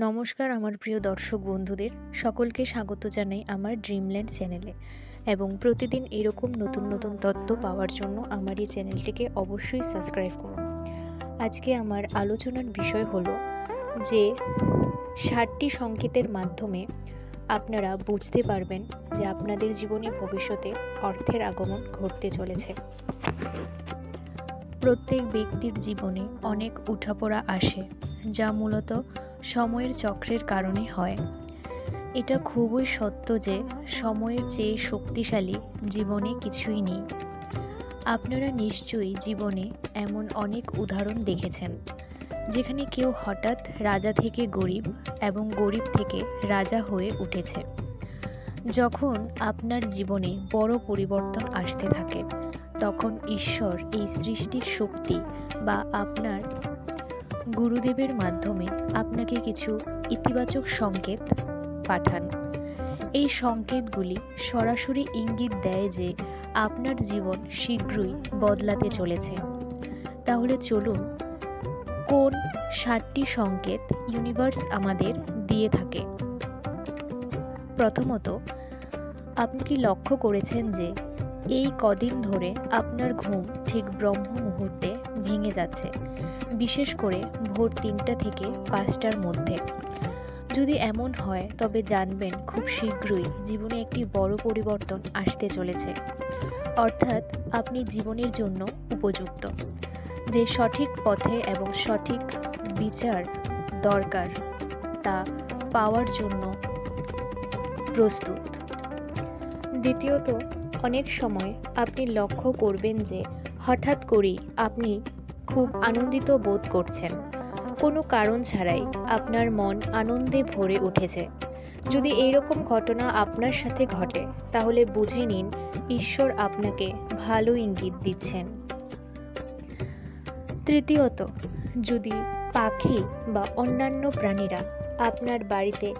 নমস্কার আমার প্রিয় দর্শক বন্ধুদের, সকলকে স্বাগত জানাই আমার ড্রিমল্যান্ড চ্যানেলে এবং প্রতিদিন এরকম নতুন নতুন তথ্য পাওয়ার জন্য আমার এই চ্যানেলটিকে অবশ্যই সাবস্ক্রাইব করুন। আজকে আমার আলোচনার বিষয় হলো যে ষাটটি সংকেতের মাধ্যমে আপনারা বুঝতে পারবেন যে আপনাদের জীবনে ভবিষ্যতে অর্থের আগমন ঘটতে চলেছে। প্রত্যেক ব্যক্তির জীবনে অনেক উঠাপড়া আসে, যা মূলত সময়ের চক্রের কারণে হয়। এটা খুবই সত্য যে সময়ের চেয়ে শক্তিশালী জীবনে কিছুই নেই। আপনারা নিশ্চয়ই জীবনে এমন অনেক উদাহরণ দেখেছেন, যেখানে কেউ হঠাৎ রাজা থেকে গরিব এবং গরিব থেকে রাজা হয়ে উঠেছে। যখন আপনার জীবনে বড় পরিবর্তন আসতে থাকে, তখন ঈশ্বর এই সৃষ্টির শক্তি বা আপনার গুরুদেবের মাধ্যমে আপনাকে কিছু ইতিবাচক সংকেত পাঠান। এই সংকেতগুলি সরাসরি ইঙ্গিত দেয় যে আপনার জীবন শীঘ্রই বদলাতে চলেছে। তাহলে চলুন, কোন সাতটি সংকেত ইউনিভার্স আমাদের দিয়ে থাকে? প্রথমত, আপনি কি লক্ষ্য করেছেন যে এই কদিন ধরে আপনার ঘুম ঠিক ব্রহ্ম মুহূর্তে ভেঙে যাচ্ছে? বিশেষ করে ভোর তিনটা থেকে পাঁচটার মধ্যে। যদি এমন হয়, তবে জানবেন খুব শীঘ্রই জীবনে একটি বড় পরিবর্তন আসতে চলেছে। অর্থাৎ আপনি জীবনের জন্য উপযুক্ত। যে সঠিক পথে এবং সঠিক বিচার দরকার, তা পাওয়ার জন্য প্রস্তুত। দ্বিতীয়ত, অনেক সময় আপনি লক্ষ্য করবেন যে হঠাৎ করেই আপনি খুব আনন্দিত বোধ করছেন। কোনো কারণ ছাড়াই আপনার মন আনন্দে ভরে উঠেছে। যদি এইরকম ঘটনা আপনার সাথে ঘটে, তাহলে বুঝে নিন ঈশ্বর আপনাকে ভালো ইঙ্গিত দিচ্ছেন। তৃতীয়ত, যদি পাখি বা অন্যান্য প্রাণীরা আপনার বাড়িতে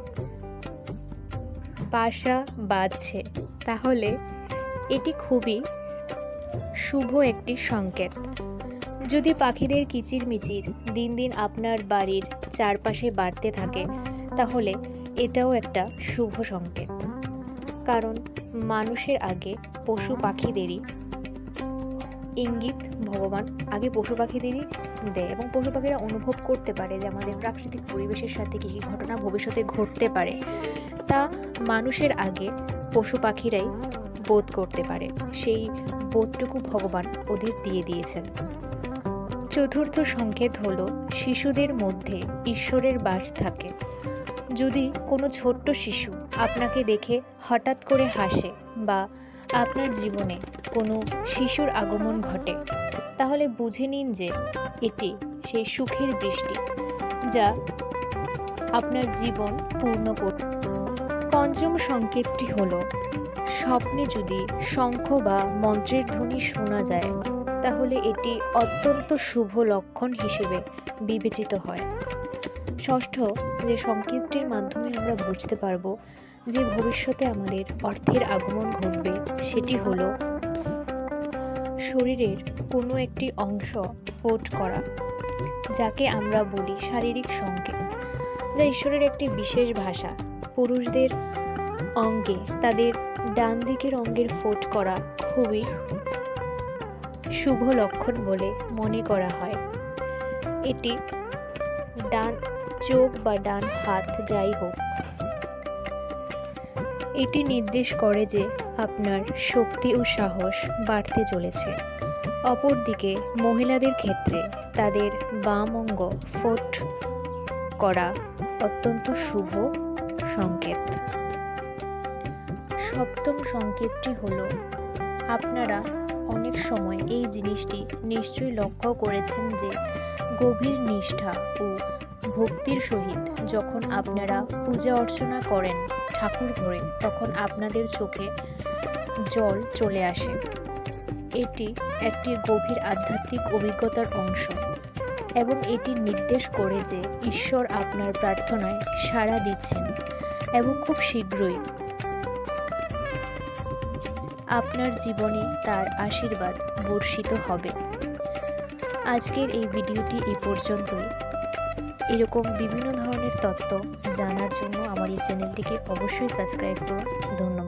বাসা বাঁধছে, তাহলে এটি খুবই শুভ একটি সংকেত। যদি পাখিদের কিচিরমিচির দিন দিন আপনার বাড়ির চারপাশে বাড়তে থাকে, তাহলে এটাও একটা শুভ সংকেত। কারণ মানুষের আগে পশু পাখিদেরই ইঙ্গিত ভগবান আগে পশু পাখিদেরই দেয় এবং পশু পাখিরা অনুভব করতে পারে যে আমাদের প্রাকৃতিক পরিবেশের সাথে কী কী ঘটনা ভবিষ্যতে ঘটতে পারে। তা মানুষের আগে পশু পাখিরাই বোধ করতে পারে। সেই বোধটুকু ভগবান ওদের দিয়ে দিয়েছেন। চতুর্থ সংকেত হল, শিশুদের মধ্যে ঈশ্বরের বাস থাকে। যদি কোনো ছোট্ট শিশু আপনাকে দেখে হঠাৎ করে হাসে বা আপনার জীবনে কোনো শিশুর আগমন ঘটে, তাহলে বুঝে নিন যে এটি সেই সুখের বৃষ্টি যা আপনার জীবন পূর্ণ করবে। পঞ্চম সংকেতটি হলো, স্বপ্নে যদি শঙ্খ বা মন্ত্রের ধ্বনি শোনা যায় তাহলে এটি অত্যন্ত শুভ লক্ষণ হিসেবে বিবেচিত হয়। ষষ্ঠ, যে সংকেতটির মাধ্যমে আমরা বুঝতে পারব যে ভবিষ্যতে আমাদের অর্থের আগমন ঘটবে, সেটি হল শরীরের কোনো একটি অংশ ফোট করা, যাকে আমরা বলি শারীরিক সংকেত, যা ঈশ্বরের একটি বিশেষ ভাষা। পুরুষদের অঙ্গে তাদের ডান দিকের অঙ্গের ফোট করা খুবই শুভ লক্ষণ বলে মনে করা হয়। এটি ডান চোখ বা ডান হাত, যাই হোক। এটি নির্দেশ করে যে আপনার শক্তি ও সাহস বাড়তে চলেছে। অপরদিকে মহিলাদের ক্ষেত্রে তাদের বাম অঙ্গ ফোট করা অত্যন্ত শুভ সংকেত। সপ্তম সংকেতটি হলো, আপনারা অনেক সময় এই জিনিসটি নিশ্চয়ই লক্ষ্য করেছেন যে গভীর নিষ্ঠা ও ভক্তির সহিত যখন আপনারা পূজা অর্চনা করেন ঠাকুর ঘরে, তখন আপনাদের চোখে জল চলে আসে। এটি একটি গভীর আধ্যাত্মিক অভিজ্ঞতার অংশ এবং এটি নির্দেশ করে যে ঈশ্বর আপনার প্রার্থনায় সাড়া দিচ্ছেন এবং খুব শীঘ্রই আপনার জীবনে তার আশীর্বাদ বর্ষিত হবে। আজকের এই ভিডিওটি এই পর্যন্তই। এরকম বিভিন্ন ধরনের তত্ত্ব জানার জন্য আমার এই চ্যানেলটিকে অবশ্যই সাবস্ক্রাইব করুন। ধন্যবাদ।